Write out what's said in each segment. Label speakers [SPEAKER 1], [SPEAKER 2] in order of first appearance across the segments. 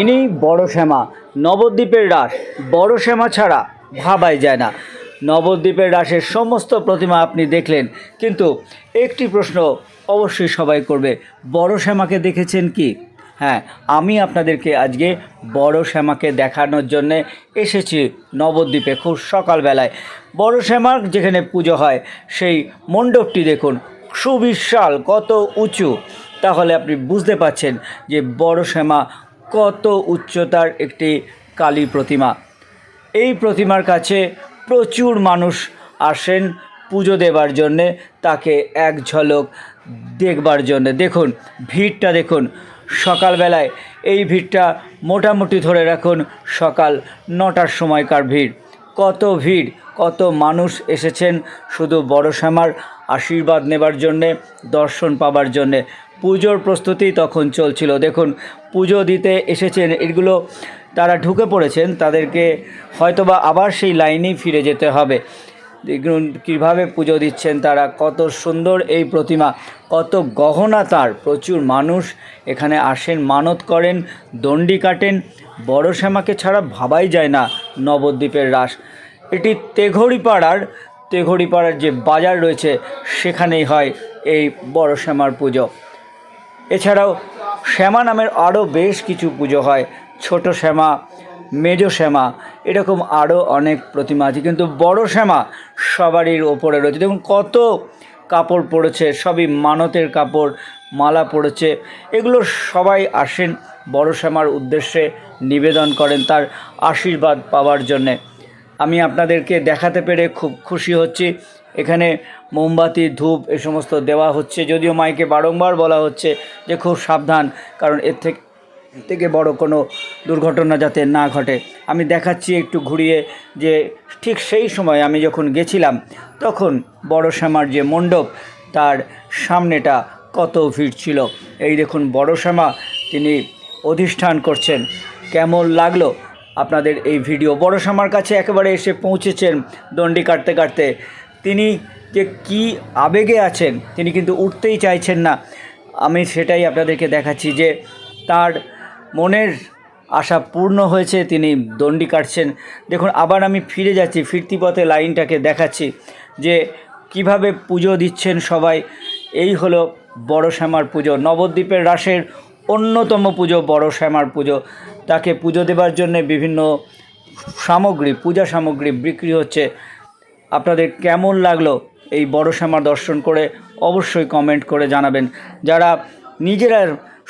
[SPEAKER 1] ইনি বড় শ্যামা। নবদ্বীপের রাস, বড় শ্যামা ছাড়া ভাবাই যায় না। নবদ্বীপের রাসের সমস্ত প্রতিমা আপনি দেখলেন, কিন্তু একটি প্রশ্ন অবশ্যই সবাই করবে, বড় শ্যামাকে দেখেছেন কি? হ্যাঁ আমি আপনাদেরকে আজকে বড় শ্যামাকে দেখানোর জন্যে এসেছি নবদ্বীপে খুব সকালবেলায়। বড় শ্যামার যেখানে পুজো হয়, সেই মণ্ডপটি দেখুন, সুবিশাল, কত উঁচু। তাহলে আপনি বুঝতে পাচ্ছেন যে বড় শ্যামা কত উচ্চতার একটি কালী প্রতিমা। এই প্রতিমার কাছে প্রচুর মানুষ আসেন পুজো দেবার জন্যে, তাকে এক ঝলক দেখবার জন্যে। দেখুন, ভিড়টা দেখুন, সকালবেলায় এই ভিড়টা মোটামুটি ধরে রাখুন সকাল নটার সময়কার ভিড়। কত ভিড় কত মানুষ এসেছেন শুধু বড় শ্যামার আশীর্বাদ নেবার জন্যে, দর্শন পাবার জন্যে। পুজোর প্রস্তুতি তখন চলছিল। দেখুন, পুজো দিতে এসেছেন এগুলো তারা ঢুকে পড়েছেন, তাদেরকে হয়তোবা আবার সেই লাইনেই ফিরে যেতে হবে। দেখুন, কীভাবে পুজো দিচ্ছেন তারা, কত সুন্দর এই প্রতিমা, কত গহনা তার। প্রচুর মানুষ এখানে আসেন, মানত করেন, দণ্ডি কাটেন। বড় শ্যামাকে ছাড়া ভাবাই যায় না নবদ্বীপের রাস। এটি তেঘড়িপাড়ার তেঘড়িপাড়ার যে বাজার রয়েছে, সেখানেই হয় এই বড় শ্যামার পুজো। এছাড়াও শ্যামা নামের আরও বেশ কিছু পুজো হয়। ছোট শ্যামা, মেজ শ্যামা, এরকম আরও অনেক প্রতিমা আছে। কিন্তু বড় শ্যামা সবারই ওপরে রয়েছে। দেখুন কত কাপড় পড়েছে, সবই মানতের কাপড়, মালা পড়েছে। এগুলো সবাই আসেন বড় শ্যামার উদ্দেশ্যে নিবেদন করেন তার আশীর্বাদ পাওয়ার জন্যে। আমি আপনাদেরকে দেখাতে পেরে খুব খুশি হচ্ছি। এখানে মোমবাতি, ধূপ এ সমস্ত দেওয়া হচ্ছে। যদিও মাইকে বারংবার বলা হচ্ছে যে খুব সাবধান, কারণ এর থেকে থেকে বড় কোনো দুর্ঘটনা যাতে না ঘটে। আমি দেখাচ্ছি একটু ঘুরিয়ে যে ঠিক সেই সময় আমি যখন গেছিলাম, তখন বড় শ্যামার যে মণ্ডপ, তার সামনেটা কত ভিড় ছিল। এই দেখুন বড় শ্যামা, তিনি অধিষ্ঠান করছেন। কেমন লাগল? আপনাদের এই ভিডিও। বড় শ্যামার কাছে একেবারে এসে পৌঁছেছেন দণ্ডি কাটতে কাটতে। তিনি যে কি আবেগে আছেন, তিনি কিন্তু উঠতেই চাইছেন না। আমি সেটাই আপনাদেরকে দেখাচ্ছি যে তার মনের আশা পূর্ণ হয়েছে, তিনি দণ্ডি কাটছেন। দেখুন, আবার আমি ফিরে যাচ্ছি, ফিরতি পথে লাইনটাকে দেখাচ্ছি যে কীভাবে পুজো দিচ্ছেন সবাই। এই হলো বড় শ্যামার পুজো। নবদ্বীপের রাসের অন্যতম পুজো, বড় শ্যামার পুজো। তাকে পুজো দেবার জন্যে বিভিন্ন সামগ্রী, পূজা সামগ্রী বিক্রি হচ্ছে। আপনাদের কেমন লাগল এই বড় শ্যামার দর্শন করে অবশ্যই কমেন্ট করে জানাবেন। যারা নিজেরা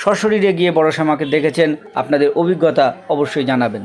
[SPEAKER 1] সশরীরে গিয়ে বড় শ্যামাকে দেখেছেন, আপনাদের অভিজ্ঞতা অবশ্যই জানাবেন।